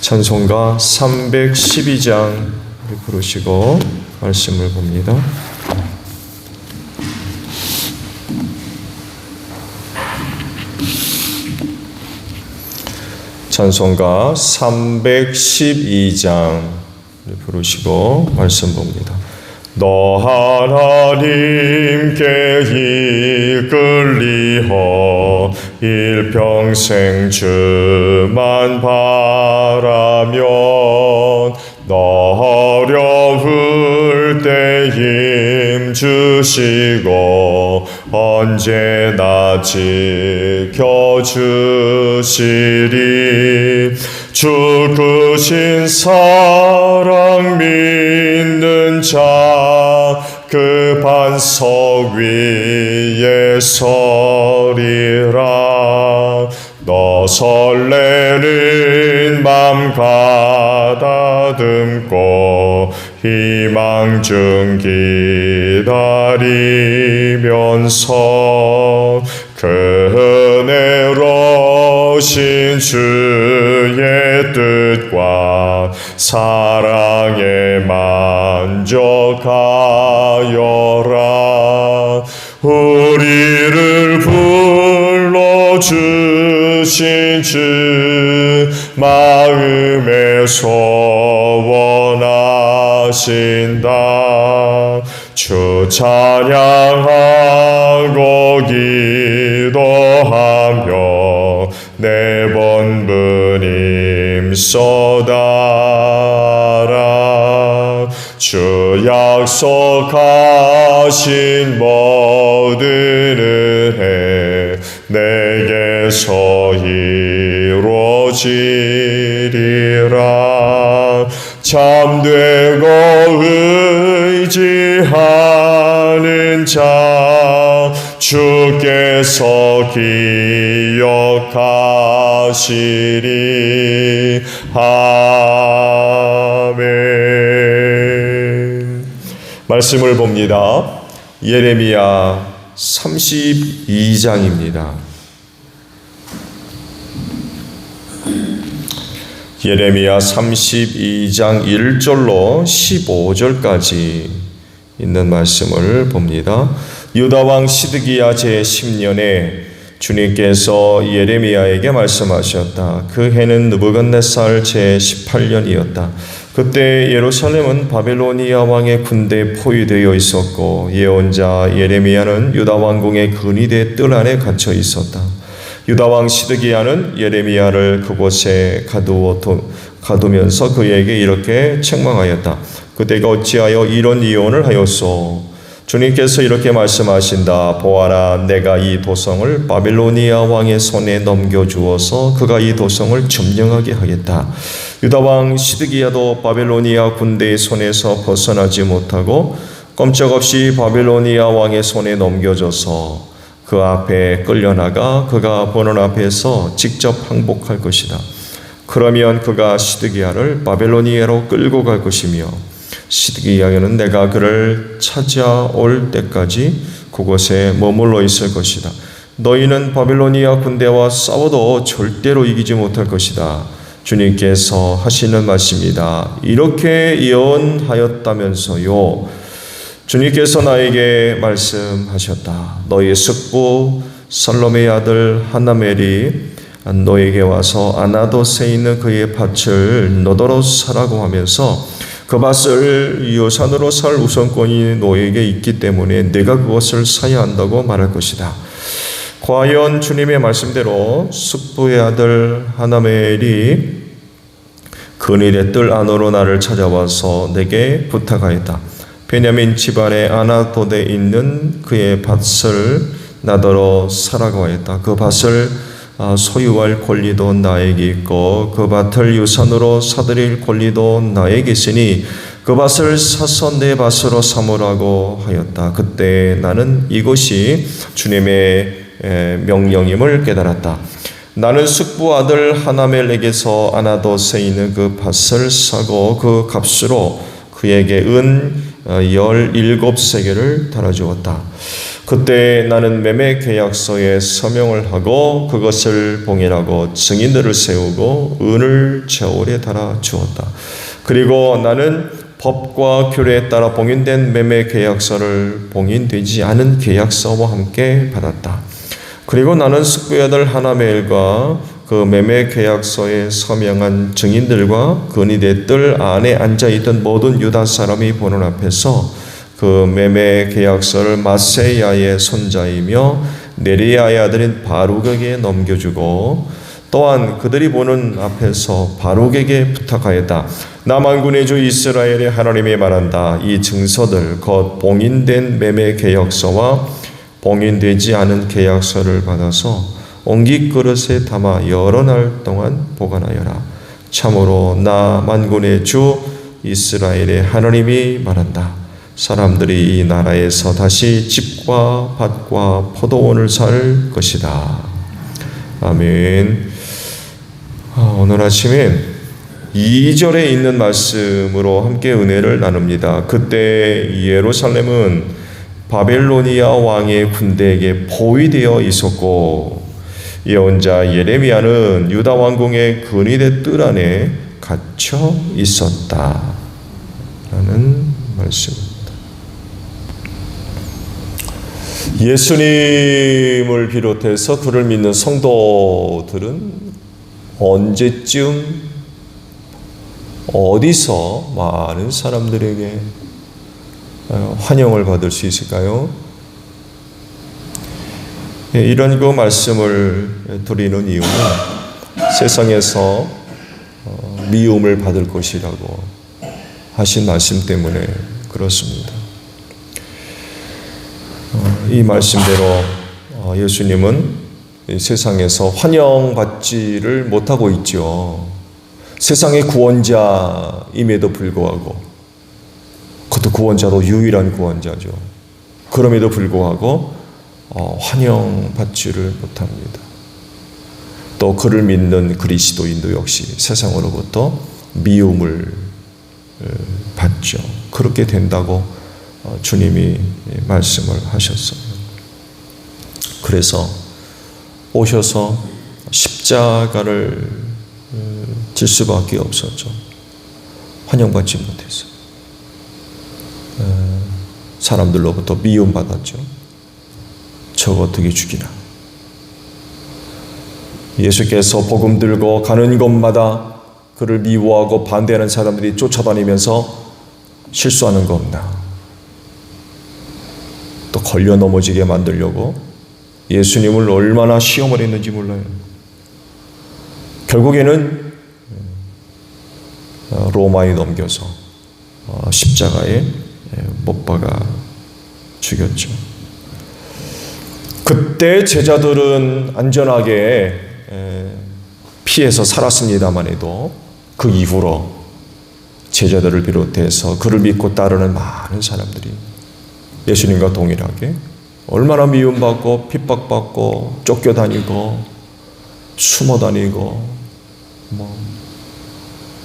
찬송가 312장 부르시고 말씀을 봅니다. 찬송가 312장 부르시고 말씀 봅니다. 너 하나님께 이끌리어 일평생 주만 바라면 너 어려울 때 힘 주시고 언제나 지켜주시리. 죽으신 사랑 믿는 자그 반석 위에 서리라. 너 설레는 맘 가다듬고 희망 중 기다리면서 그 은혜로 신 주의 뜻과 사랑에 만족하여라. 우리를 불러주 신 주 마음에 소원하신다. 주 찬양하고 기도하며 내 본분임 쏟아라. 주 약속하신 모든 은혜 내게서 이루어지리라 참되고 의지하는 자 주께서 기억하시리. 아멘. 말씀을 봅니다. 예레미야 32장입니다 예레미야 32장 1절로 15절까지 있는 말씀을 봅니다. 유다 왕 시드기야 제 10년에 주님께서 예레미야에게 말씀하셨다. 그 해는 느부갓네살 제 18년이었다. 그때 예루살렘은 바벨로니아 왕의 군대에 포위되어 있었고 예언자 예레미야는 유다 왕궁의 근위대 뜰 안에 갇혀 있었다. 유다 왕 시드기야는 예레미야를 그곳에 가두어 가두면서 그에게 이렇게 책망하였다. 그대가 어찌하여 이런 이혼을 하였소? 주님께서 이렇게 말씀하신다. 보아라, 내가 이 도성을 바빌로니아 왕의 손에 넘겨주어서 그가 이 도성을 점령하게 하겠다. 유다 왕 시드기야도 바빌로니아 군대의 손에서 벗어나지 못하고 꼼짝없이 바빌로니아 왕의 손에 넘겨져서 그 앞에 끌려나가 그가 보는 앞에서 직접 항복할 것이다. 그러면 그가 시드기야를 바벨로니아로 끌고 갈 것이며 시드기야는 내가 그를 찾아올 때까지 그곳에 머물러 있을 것이다. 너희는 바벨로니아 군대와 싸워도 절대로 이기지 못할 것이다. 주님께서 하시는 말씀이다. 이렇게 예언하였다면서요. 주님께서 나에게 말씀하셨다. 너희 숙부 살롬의 아들 하나멜이 너에게 와서 아나도세 있는 그의 밭을 너더러 사라고 하면서 그 밭을 유산으로 살 우선권이 너에게 있기 때문에 내가 그것을 사야 한다고 말할 것이다. 과연 주님의 말씀대로 숙부의 아들 하나멜이 그늘의 뜰 안으로 나를 찾아와서 내게 부탁하였다. 베냐민 집안의 아나도에 있는 그의 밭을 나더러 사라고 하였다. 그 밭을 아, 소유할 권리도 나에게 있고 그 밭을 유산으로 사들일 권리도 나에게 있으니 그 밭을 사서 내 밭으로 삼으라고 하였다. 그때 나는 이것이 주님의 명령임을 깨달았다. 나는 숙부 아들 하나멜에게서 아나도세 있는 그 밭을 사고 그 값으로 그에게 은 어, 열일곱 세계를 달아주었다. 그때 나는 매매 계약서에 서명을 하고 그것을 봉인하고 증인들을 세우고 은을 저울에 달아 주었다. 그리고 나는 법과 규례에 따라 봉인된 매매 계약서를 봉인되지 않은 계약서와 함께 받았다. 그리고 나는 아들 하나멜과 그 매매 계약서에 서명한 증인들과 근위대 뜰 안에 앉아 있던 모든 유다 사람이 보는 앞에서 그 매매 계약서를 마세야의 손자이며 네리아의 아들인 바룩에게 넘겨주고 또한 그들이 보는 앞에서 바룩에게 부탁하였다. 남한군의 주 이스라엘의 하나님이 말한다. 이 증서들 곧 봉인된 매매 계약서와 봉인되지 않은 계약서를 받아서 옹기 그릇에 담아 여러 날 동안 보관하여라. 참으로 나 만군의 주 이스라엘의 하나님이 말한다. 사람들이 이 나라에서 다시 집과 밭과 포도원을 살 것이다. 아멘. 아, 오늘 아침에 2절에 있는 말씀으로 함께 은혜를 나눕니다. 그때 예루살렘은 바벨로니아 왕의 군대에게 포위되어 있었고 예언자 예레미야는 유다 왕궁의 근위대 뜰 안에 갇혀 있었다. 라는 말씀입니다. 예수님을 비롯해서 그를 믿는 성도들은 언제쯤 어디서 많은 사람들에게 어, 환영을 받을 수 있을까요? 예, 이런 그 말씀을 드리는 이유는 세상에서 어, 미움을 받을 것이라고 하신 말씀 때문에 그렇습니다. 어, 이 말씀대로 예수님은 세상에서 환영받지를 못하고 있죠. 세상의 구원자임에도 불구하고 그것도 구원자도 유일한 구원자죠. 그럼에도 불구하고 어, 환영받지를 못합니다. 또 그를 믿는 그리스도인도 역시 세상으로부터 미움을 어, 받죠. 그렇게 된다고 어, 주님이 말씀을 하셨어요. 그래서 오셔서 십자가를 어, 질 수밖에 없었죠. 환영받지 못했어요. 사람들로부터 미움받았죠. 저거 어떻게 죽이나. 예수께서 복음 들고 가는 곳마다 그를 미워하고 반대하는 사람들이 쫓아다니면서 실수하는 거 없나. 또 걸려 넘어지게 만들려고 예수님을 얼마나 시험을 했는지 몰라요. 결국에는 어, 로마에 넘겨서 어, 십자가에 예, 못 박아 죽였죠. 그때 제자들은 안전하게 예, 피해서 살았습니다만 해도 그 이후로 제자들을 비롯해서 그를 믿고 따르는 많은 사람들이 예수님과 동일하게 얼마나 미움받고 핍박받고 쫓겨다니고 숨어다니고 뭐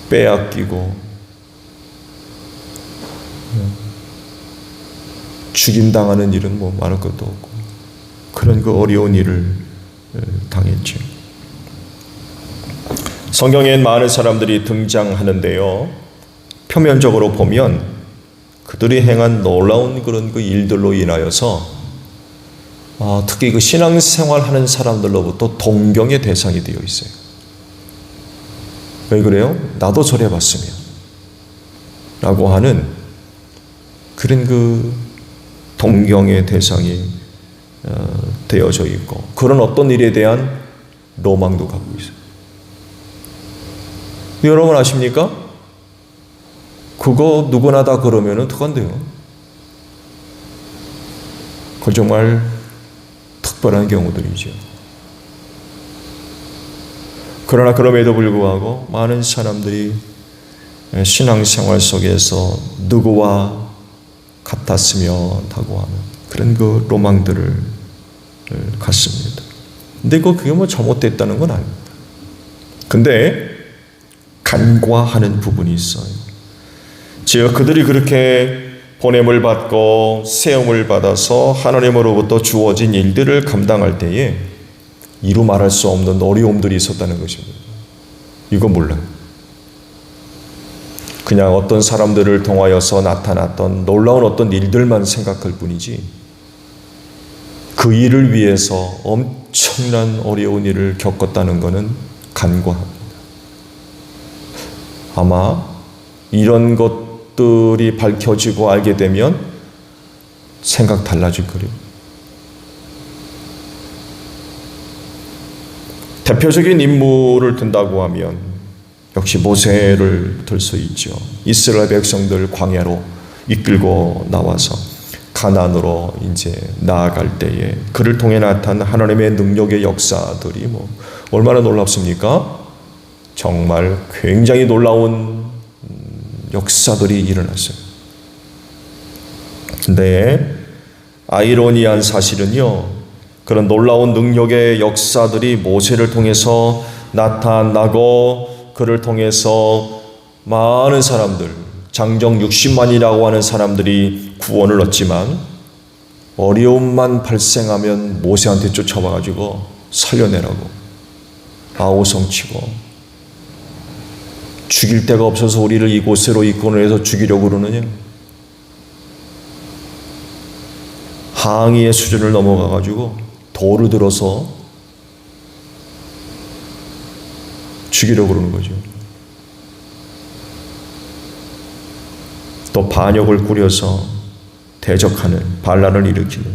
빼앗기고 죽임당하는 일은 뭐 많을 것도 없고 그런 그 어려운 일을 당했죠. 성경엔 많은 사람들이 등장하는데요. 표면적으로 보면 그들이 행한 놀라운 그런 그 일들로 인하여서 어, 특히 그 신앙생활 하는 사람들로부터 동경의 대상이 되어 있어요. 왜 그래요? 나도 저래 봤으면. 라고 하는 그런 그 동경의 대상이 어, 되어져 있고 그런 어떤 일에 대한 로망도 갖고 있어요. 여러분 아십니까? 그거 누구나 다 그러면 어떡한데요? 그 정말 특별한 경우들이죠. 그러나 그럼에도 불구하고 많은 사람들이 신앙생활 속에서 누구와 같았으면 하고 하는 그런 그 로망들을 갖습니다. 근데 그 그게 뭐 잘못됐다는 건 아닙니다. 근데 간과하는 부분이 있어요. 즉 그들이 그렇게 보냄을 받고 세움을 받아서 하나님으로부터 주어진 일들을 감당할 때에 이루 말할 수 없는 어려움들이 있었다는 것입니다. 이거 몰라요. 그냥 어떤 사람들을 통하여서 나타났던 놀라운 어떤 일들만 생각할 뿐이지 그 일을 위해서 엄청난 어려운 일을 겪었다는 것은 간과합니다. 아마 이런 것들이 밝혀지고 알게 되면 생각 달라질 거예요. 대표적인 인물을 든다고 하면 역시 모세를 들 수 있죠. 이스라엘 백성들 광야로 이끌고 나와서 가난으로 이제 나아갈 때에 그를 통해 나타난 하나님의 능력의 역사들이 뭐 얼마나 놀랍습니까? 정말 굉장히 놀라운 역사들이 일어났어요. 근데 아이러니한 사실은요. 그런 놀라운 능력의 역사들이 모세를 통해서 나타나고 그를 통해서 많은 사람들, 장정 60만이라고 하는 사람들이 구원을 얻지만 어려움만 발생하면 모세한테 쫓아와가지고 살려내라고 아우성치고 죽일 데가 없어서 우리를 이곳으로 이끌어 해서 죽이려고 그러느냐? 항의의 수준을 넘어가가지고 돌을 들어서 죽이려고 그러는 거죠. 또 반역을 꾸려서 대적하는 반란을 일으키는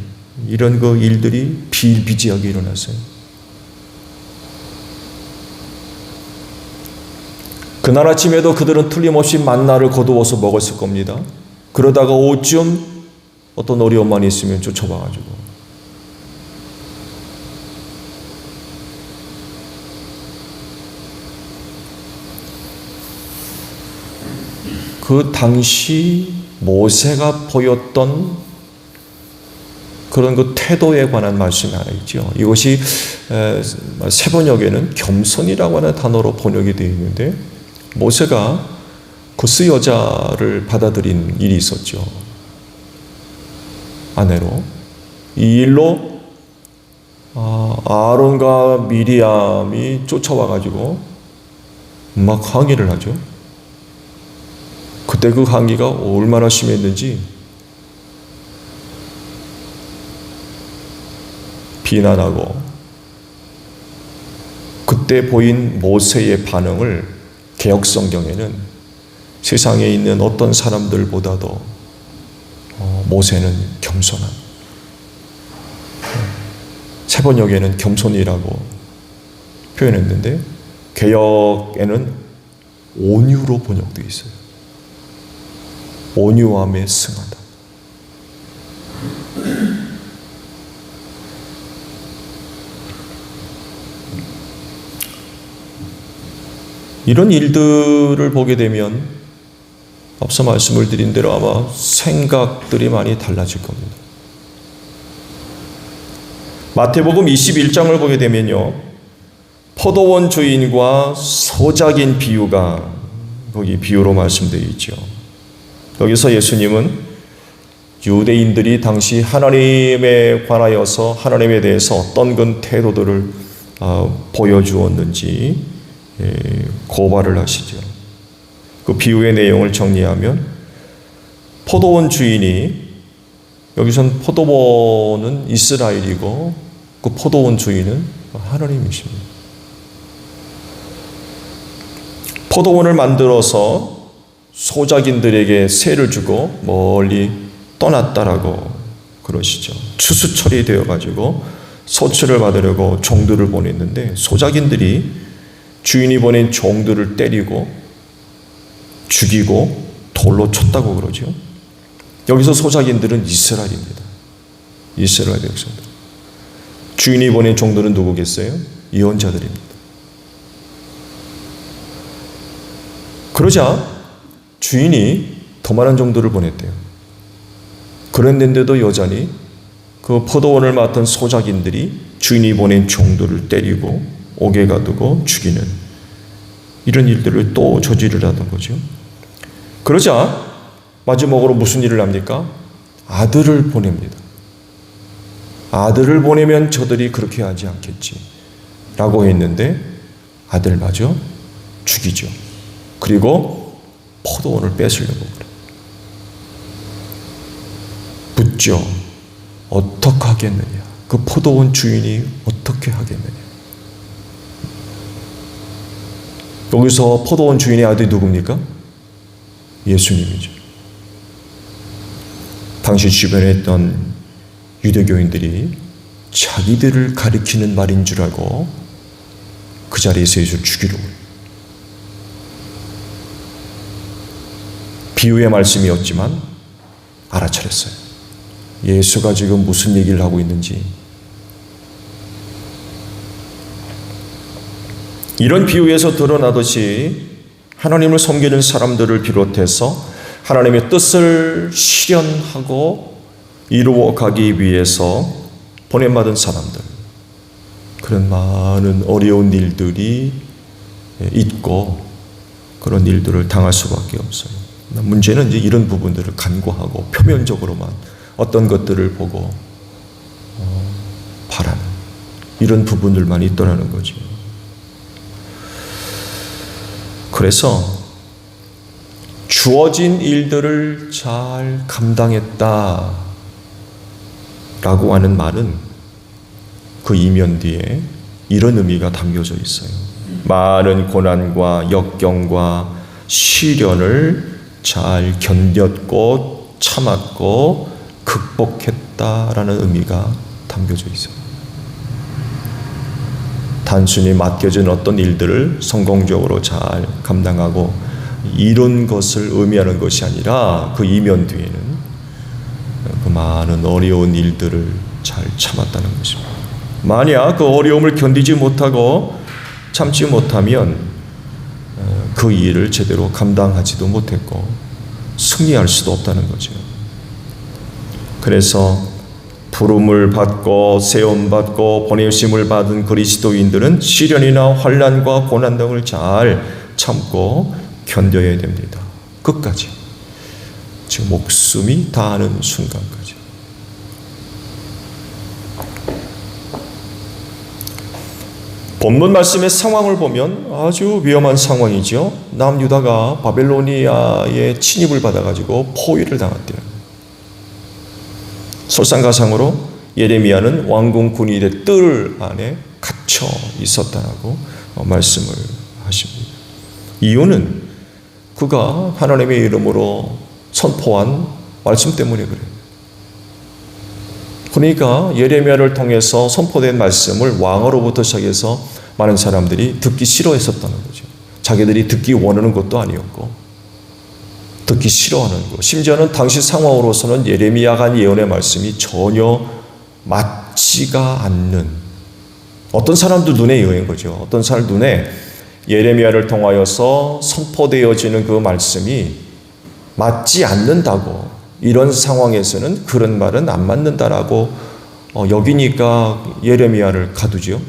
이런 그 일들이 비일비재하게 일어났어요. 그날 아침에도 그들은 틀림없이 만나를 거두어서 먹었을 겁니다. 그러다가 오쯤 어떤 어려움만 있으면 쫓아와가지고 그 당시 모세가 보였던 그런 그 태도에 관한 말씀이 하나 있죠. 이것이 세 번역에는 겸손이라고 하는 단어로 번역이 되어 있는데 모세가 구스 여자를 받아들인 일이 있었죠. 아내로. 이 일로 아, 아론과 미리암이 쫓아와가지고 막 항의를 하죠. 그때 그 항의가 얼마나 심했는지 비난하고 그때 보인 모세의 반응을 개혁 성경에는 세상에 있는 어떤 사람들보다도 어, 모세는 겸손한 세번역에는 겸손이라고 표현했는데 개혁에는 온유로 번역되어 있어요. 온유함에 승하다. 이런 일들을 보게 되면 앞서 말씀을 드린 대로 아마 생각들이 많이 달라질 겁니다. 마태복음 21장을 보게 되면요. 포도원 주인과 소작인 비유가 거기 비유로 말씀되어 있죠. 여기서 예수님은 유대인들이 당시 하나님에 관하여서 하나님에 대해서 어떤 건 태도들을 어, 보여주었는지 예, 고발을 하시죠. 그 비유의 내용을 정리하면 포도원 주인이 여기선 포도원은 이스라엘이고 그 포도원 주인은 하나님이십니다. 포도원을 만들어서 소작인들에게 세를 주고 멀리 떠났다라고 그러시죠. 추수철이 되어 가지고 소출을 받으려고 종들을 보냈는데 소작인들이 주인이 보낸 종들을 때리고 죽이고 돌로 쳤다고 그러죠. 여기서 소작인들은 이스라엘입니다. 이스라엘 백성들. 주인이 보낸 종들은 누구겠어요? 예언자들입니다. 그러자 주인이 더 많은 종들을 보냈대요. 그랬는데도 여전히 그 포도원을 맡은 소작인들이 주인이 보낸 종들을 때리고 옥에 가두고 죽이는 이런 일들을 또 저지를 하던 거죠. 그러자 마지막으로 무슨 일을 합니까? 아들을 보냅니다. 아들을 보내면 저들이 그렇게 하지 않겠지. 라고 했는데 아들마저 죽이죠. 그리고 포도원을 뺏으려고 그래요. 묻죠. 어떻게 하겠느냐? 그 포도원 주인이 어떻게 하겠느냐? 여기서 포도원 주인의 아들이 누굽니까? 예수님이죠. 당시 주변에 있던 유대교인들이 자기들을 가리키는 말인 줄 알고 그 자리에서 예수를 죽이려고 해요. 비유의 말씀이었지만 알아차렸어요. 예수가 지금 무슨 얘기를 하고 있는지. 이런 비유에서 드러나듯이 하나님을 섬기는 사람들을 비롯해서 하나님의 뜻을 실현하고 이루어 가기 위해서 보냄받은 사람들. 그런 많은 어려운 일들이 있고 그런 일들을 당할 수밖에 없어요. 문제는 이제 이런 부분들을 간과하고 표면적으로만 어떤 것들을 보고 어, 바라는 이런 부분들만 있더라는 거죠. 그래서 주어진 일들을 잘 감당했다 라고 하는 말은 그 이면 뒤에 이런 의미가 담겨져 있어요. 많은 고난과 역경과 시련을 잘 견뎠고 참았고 극복했다라는 의미가 담겨져 있어요. 단순히 맡겨진 어떤 일들을 성공적으로 잘 감당하고 이런 것을 의미하는 것이 아니라 그 이면 뒤에는 그 많은 어려운 일들을 잘 참았다는 것입니다. 만약 그 어려움을 견디지 못하고 참지 못하면 그 일을 제대로 감당하지도 못했고 승리할 수도 없다는 거죠. 그래서 부름을 받고 세움 받고 보내심을 받은 그리스도인들은 시련이나 환란과 고난 등을 잘 참고 견뎌야 됩니다. 끝까지. 지금 목숨이 다하는 순간까지. 본문 말씀의 상황을 보면 아주 위험한 상황이죠. 남유다가 바벨로니아의 침입을 받아가지고 포위를 당했대요. 설상가상으로 예레미야는 왕궁 군인의 뜰 안에 갇혀 있었다라고 말씀을 하십니다. 이유는 그가 하나님의 이름으로 선포한 말씀 때문에 그래요. 그러니까 예레미야를 통해서 선포된 말씀을 왕으로부터 시작해서 많은 사람들이 듣기 싫어했었다는 거죠. 자기들이 듣기 원하는 것도 아니었고 듣기 싫어하는 것. 심지어는 당시 상황으로서는 예레미야가 한 예언의 말씀이 전혀 맞지가 않는 어떤 사람들 눈에 의한 거죠. 어떤 사람 눈에 예레미야를 통하여서 선포되어지는 그 말씀이 맞지 않는다고 이런 상황에서는 그런 말은 안 맞는다라고 어, 여기니까 예레미야를 가두죠.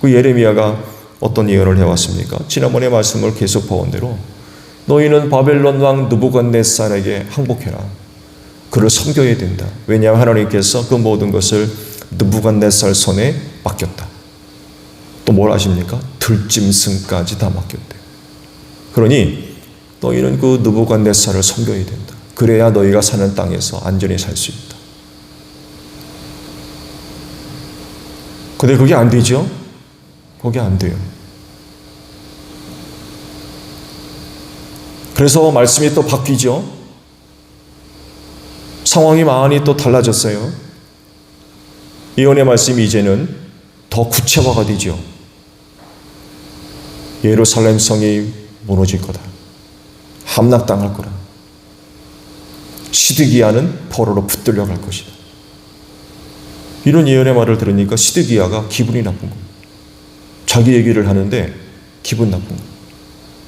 그 예레미야가 어떤 예언을 해왔습니까? 지난번에 말씀을 계속 보온 대로 너희는 바벨론 왕 느부갓네살에게 항복해라. 그를 섬겨야 된다. 왜냐하면 하나님께서 그 모든 것을 느부갓네살 손에 맡겼다. 또뭘 하십니까? 들짐승까지 다 맡겼대. 그러니 너희는 그 느부갓네살을 섬겨야 된다. 그래야 너희가 사는 땅에서 안전히 살 수 있다. 근데 그게 안 되죠? 그게 안 돼요. 그래서 말씀이 또 바뀌죠. 상황이 많이 또 달라졌어요. 예언의 말씀이 이제는 더 구체화가 되죠. 예루살렘 성이 무너질 거다. 함락당할 거다. 시드기야는 포로로 붙들려 갈 것이다. 이런 예언의 말을 들으니까 시드기야가 기분이 나쁜 거예요. 자기 얘기를 하는데 기분 나쁜 거예요.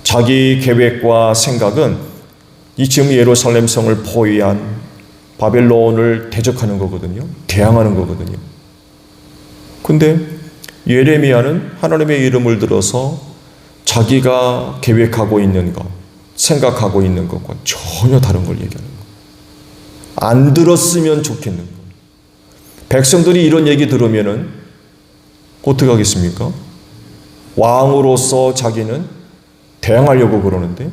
자기 계획과 생각은 이 지금 예루살렘 성을 포위한 바벨론을 대적하는 거거든요. 대항하는 거거든요. 근데 예레미야는 하나님의 이름을 들어서 자기가 계획하고 있는 것, 생각하고 있는 것과 전혀 다른 걸 얘기하는 거예요. 안 들었으면 좋겠는 거예요. 백성들이 이런 얘기 들으면은 어떻게 하겠습니까? 왕으로서 자기는 대항하려고 그러는데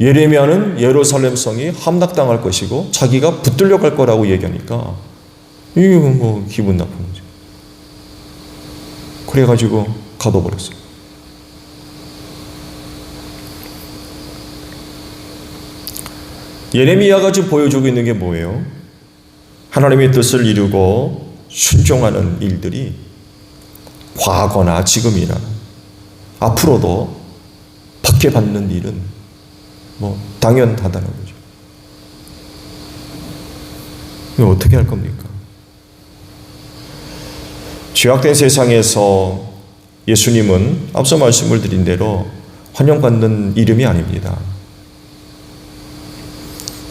예레미야는 예루살렘 성이 함락당할 것이고 자기가 붙들려 갈 거라고 얘기하니까 이게 뭐 기분 나쁜 거죠. 그래가지고 가둬버렸어요. 예레미야가 지금 보여주고 있는 게 뭐예요? 하나님의 뜻을 이루고 순종하는 일들이 과거나 지금이나 앞으로도 받게 받는 일은 뭐 당연하다는 거죠. 어떻게 할 겁니까? 죄악된 세상에서 예수님은 앞서 말씀을 드린 대로 환영받는 이름이 아닙니다.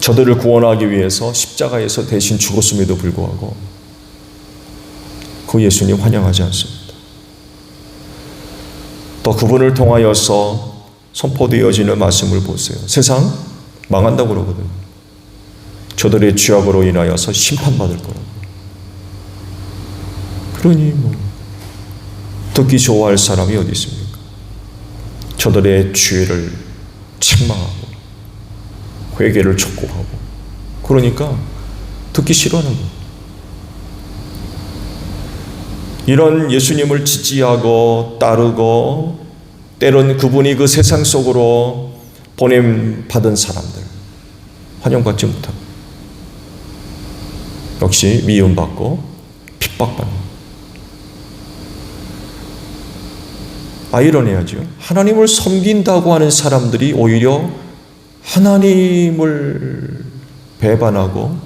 저들을 구원하기 위해서 십자가에서 대신 죽었음에도 불구하고 그 예수님 환영하지 않습니다. 또 그분을 통하여서 선포되어지는 말씀을 보세요. 세상 망한다고 그러거든요. 저들의 죄악으로 인하여서 심판받을 거라고. 그러니 뭐 듣기 좋아할 사람이 어디 있습니까? 저들의 죄를 책망하고 회개를 촉구하고 그러니까 듣기 싫어하는 거예요. 이런 예수님을 지지하고 따르고 때론 그분이 그 세상 속으로 보냄 받은 사람들. 환영받지 못하고. 역시 미움받고 핍박받는. 아이러니하죠. 하나님을 섬긴다고 하는 사람들이 오히려 하나님을 배반하고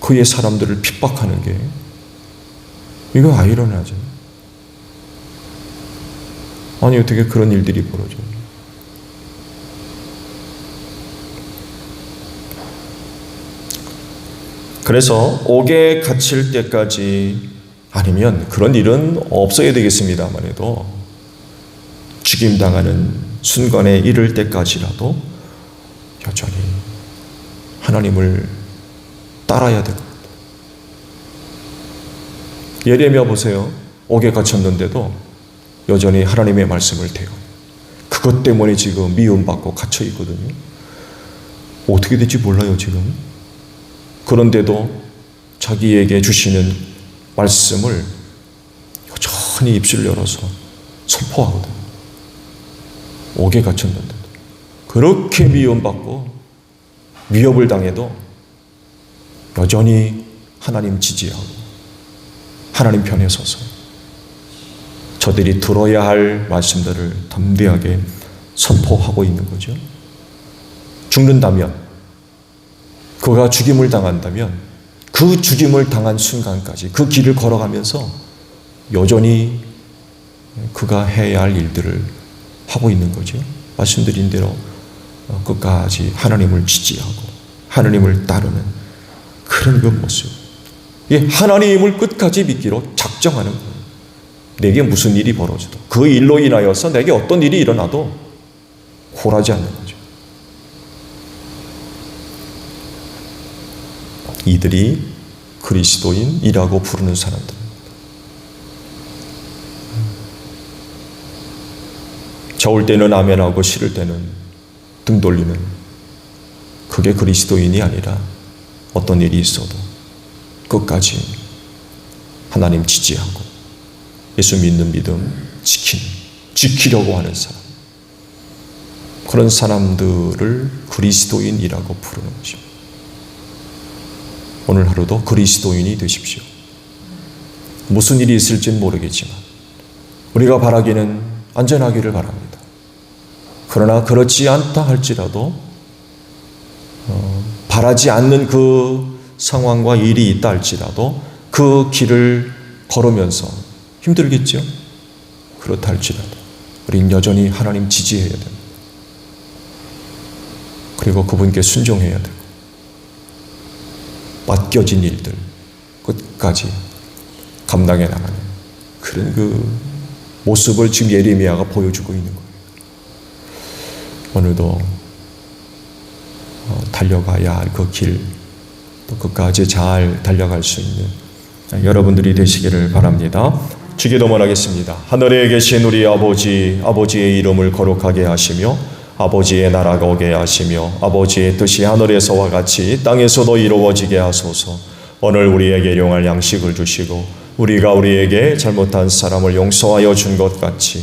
그의 사람들을 핍박하는 게 이거 아이러니하죠. 아니 어떻게 그런 일들이 벌어져요? 그래서 옥에 갇힐 때까지 아니면 그런 일은 없어야 되겠습니다만 해도 죽임당하는 순간에 이를 때까지라도 여전히 하나님을 따라야 됩니다. 예레미야 보세요. 옥에 갇혔는데도 여전히 하나님의 말씀을 대요. 그것 때문에 지금 미움받고 갇혀 있거든요. 어떻게 될지 몰라요, 지금. 그런데도 자기에게 주시는 말씀을 여전히 입술 열어서 선포하거든요. 옥에 갇혔는데도. 그렇게 미움받고 위협을 당해도 여전히 하나님 지지하고 하나님 편에 서서 저들이 들어야 할 말씀들을 담대하게 선포하고 있는 거죠. 죽는다면, 그가 죽임을 당한다면, 그 죽임을 당한 순간까지 그 길을 걸어가면서 여전히 그가 해야 할 일들을 하고 있는 거죠. 말씀드린 대로 끝까지 하나님을 지지하고 하나님을 따르는 그런 그 모습. 예, 하나님을 끝까지 믿기로 작정하는 거예요. 내게 무슨 일이 벌어져도 그 일로 인하여서 내게 어떤 일이 일어나도 굴하지 않는 거죠. 이들이 그리스도인이라고 부르는 사람들. 좋을 때는 아멘하고 싫을 때는 등 돌리는 그게 그리스도인이 아니라 어떤 일이 있어도 끝까지 하나님 지지하고 예수 믿는 믿음 지키는 지키려고 하는 사람. 그런 사람들을 그리스도인이라고 부르는 것입니다. 오늘 하루도 그리스도인이 되십시오. 무슨 일이 있을지는 모르겠지만 우리가 바라기는 안전하기를 바랍니다. 그러나 그렇지 않다 할지라도 어, 바라지 않는 그 상황과 일이 있다 할지라도 그 길을 걸으면서 힘들겠죠. 그렇다 할지라도 우린 여전히 하나님 지지해야 됩니다. 그리고 그분께 순종해야 되고 맡겨진 일들 끝까지 감당해 나가는 그런 그 모습을 지금 예레미야가 보여주고 있는 거예요. 오늘도 어, 달려가야 할 그 길, 또 끝까지 잘 달려갈 수 있는 여러분들이 되시기를 바랍니다. 주기도문 하겠습니다. 하늘에 계신 우리 아버지, 아버지의 이름을 거룩하게 하시며 아버지의 나라가 오게 하시며 아버지의 뜻이 하늘에서와 같이 땅에서도 이루어지게 하소서. 오늘 우리에게 일용할 양식을 주시고 우리가 우리에게 잘못한 사람을 용서하여 준 것 같이